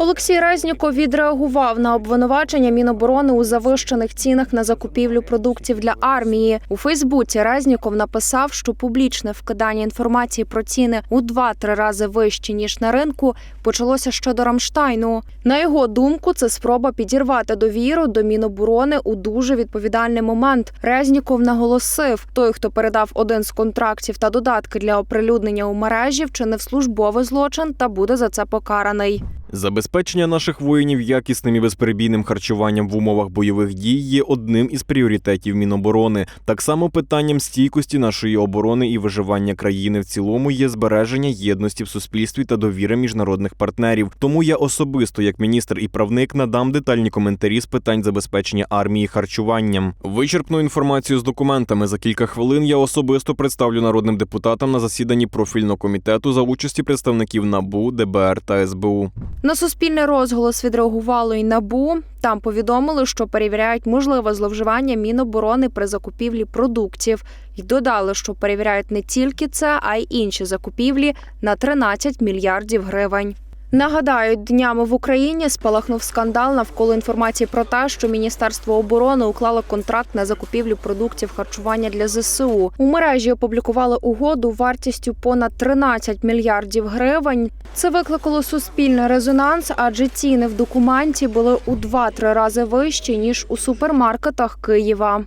Олексій Резніков відреагував на обвинувачення Міноборони у завищених цінах на закупівлю продуктів для армії. У Фейсбуці Резніков написав, що публічне вкидання інформації про ціни у 2-3 рази вищі ніж на ринку почалося ще до Рамштайну. На його думку, це спроба підірвати довіру до Міноборони у дуже відповідальний момент. Резніков наголосив: той, хто передав один з контрактів та додатки для оприлюднення у мережі, вчинив службовий злочин та буде за це покараний. Забезпечення наших воїнів якісним і безперебійним харчуванням в умовах бойових дій є одним із пріоритетів Міноборони. Так само питанням стійкості нашої оборони і виживання країни в цілому є збереження єдності в суспільстві та довіри міжнародних партнерів. Тому я особисто, як міністр і правник, надам детальні коментарі з питань забезпечення армії харчуванням. Вичерпну інформацію з документами за кілька хвилин я особисто представлю народним депутатам на засіданні профільного комітету за участі представників НАБУ, ДБР та СБУ. На суспільний розголос відреагувало й набу. Там повідомили, що перевіряють можливе зловживання Міноборони при закупівлі продуктів. І додали, що перевіряють не тільки це, а й інші закупівлі на 13 мільярдів гривень. Нагадаю, днями в Україні спалахнув скандал навколо інформації про те, що Міністерство оборони уклало контракт на закупівлю продуктів харчування для ЗСУ. У мережі опублікували угоду вартістю понад 13 мільярдів гривень. Це викликало суспільний резонанс, адже ціни в документі були у 2-3 рази вищі ніж у супермаркетах Києва.